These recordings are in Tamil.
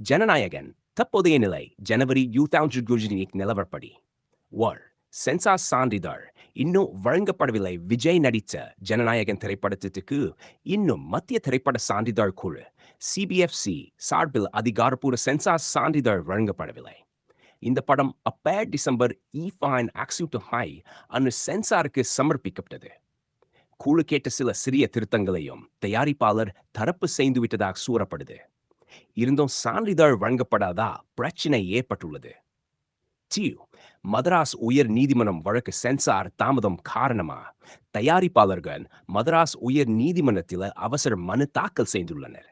ஜனநாயகன் தற்போதைய நிலை ஜனவரி யூத்தாஞ்சு குஜினிக் நிலவரப்படி. வர் சென்சார் சான்றிதழ் இன்னும் வழங்கப்படவில்லை. விஜய் நடித்த ஜனநாயகன் திரைப்படத்திற்கு இன்னும் மத்திய திரைப்பட சான்றிதழ் குழு சிபிஎஃப்சி சார்பில் அதிகாரப்பூர்வ சென்சார் சான்றிதழ் வழங்கப்படவில்லை. இந்த படம் அப்பே டிசம்பர் இ ஃபைன் ஆக்சியூட் ஹை அன்னு சென்சாருக்கு சமர்ப்பிக்கப்பட்டது. குழு கேட்ட சில சிறிய திருத்தங்களையும் தயாரிப்பாளர் தரப்பு செய்து விட்டதாக இருந்தும் சான்றிதழ் வழங்கப்படாதா? பிரச்சனை ஏற்பட்டுள்ளது. டியூ மதராஸ் உயர் நீதிமன்றம் வழக்கு சென்சார் தாமதம் காரணமா? தயாரிப்பாளர்கள் மதராஸ் உயர் நீதிமன்றத்தில் அவசர மனு தாக்கல் செய்துள்ளனர்.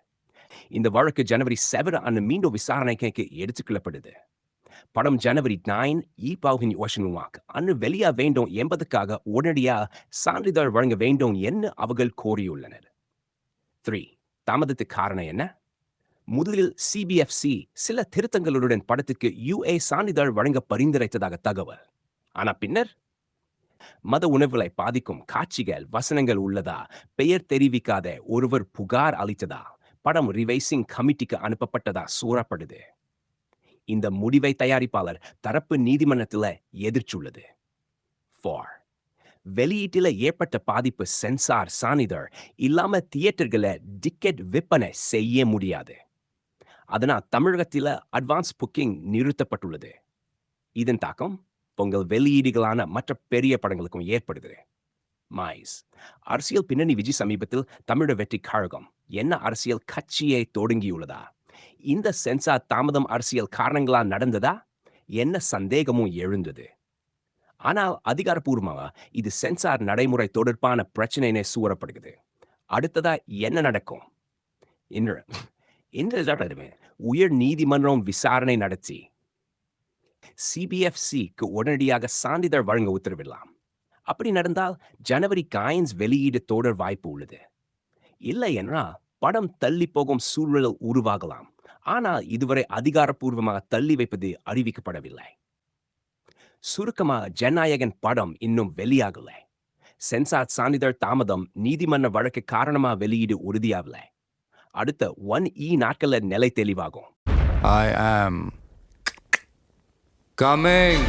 இந்த வழக்கு ஜனவரி செவன் அன்று மீண்டும் விசாரணைக்கு எடுத்துக்கொள்ளப்படுது. படம் ஜனவரி நைன் இ பாவின் வாஷனுவாக் அன்று வெளியா வேண்டும் என்பதற்காக உடனடியா சான்றிதழ் வழங்க வேண்டும் என்று அவர்கள் கோரியுள்ளனர். த்ரீ தாமதத்துக்கு காரணம் என்ன? முதலில் சிபிஎஃப்சி சில திருத்தங்களுடன் படத்துக்கு யுஏ சான்றிதழ் வழங்க பரிந்துரைத்ததாக தகவல். ஆனா பின்னர்? மத உணர்வுகளை பாதிக்கும் காட்சிகள் வசனங்கள் உள்ளதா? பெயர் தெரிவிக்காத ஒருவர் புகார் அளித்ததா? படம் ரிவைசிங் கமிட்டிக்கு அனுப்பப்பட்டதா? சூறப்படுது. இந்த முடிவை தயாரிப்பாளர் தரப்பு நீதிமன்றத்தில் எதிர்ச்சுள்ளது ஃபார் வெளியீட்டில் ஏற்பட்ட பாதிப்பு சென்சார் சானிதழ் இல்லாம தியேட்டர்களை டிக்கெட் விற்பனை செய்ய முடியாது. அதனால் தமிழகத்தில் அட்வான்ஸ் புக்கிங் நிறுத்தப்பட்டுள்ளது. இதன் தாக்கம் பொங்கல் வெளியீடுகளான மற்ற பெரிய படங்களுக்கும் ஏற்படுது மாய்ஸ் அரசியல் பின்னணி விஜய் சமீபத்தில் தமிழ வெற்றி கழகம் என்ன அரசியல் கட்சியை தொடங்கியுள்ளதா? இந்த சென்சார் தாமதம் அரசியல் காரணங்களா நடந்ததா? என்ன சந்தேகமும் எழுந்தது? ஆனால் அதிகாரப்பூர்வமாக இது சென்சார் நடைமுறை தொடர்பான பிரச்சனைனே சூறப்படுகிறது. அடுத்ததா என்ன நடக்கும்? இன்று இன்று உயர் நீதிமன்றம் விசாரணை நடத்தி. சிபிஎஃப்சிக்கு உடனடியாக சான்றிதழ் வழங்க உத்தரவிடலாம். அப்படி நடந்தால் ஜனவரி காயின்ஸ் வெளியீடு தொடர் வாய்ப்பு உள்ளது. இல்லை என்றால் படம் தள்ளி போகும் சூழல் உருவாகலாம். ஆனால் இதுவரை அதிகாரப்பூர்வமாக தள்ளி வைப்பது அறிவிக்கப்படவில்லை. சுருக்கமாக ஜனநாயகன் படம் இன்னும் வெளியாகலை. சென்சார் சான்றிதழ் தாமதம் நீதிமன்ற வழக்கு காரணமா வெளியீடு உறுதியாகலை. அடுத்த ஒன் இ e நாட்கள்ல நிலை தெளிவாகும். ஐ ஆம் கமிங்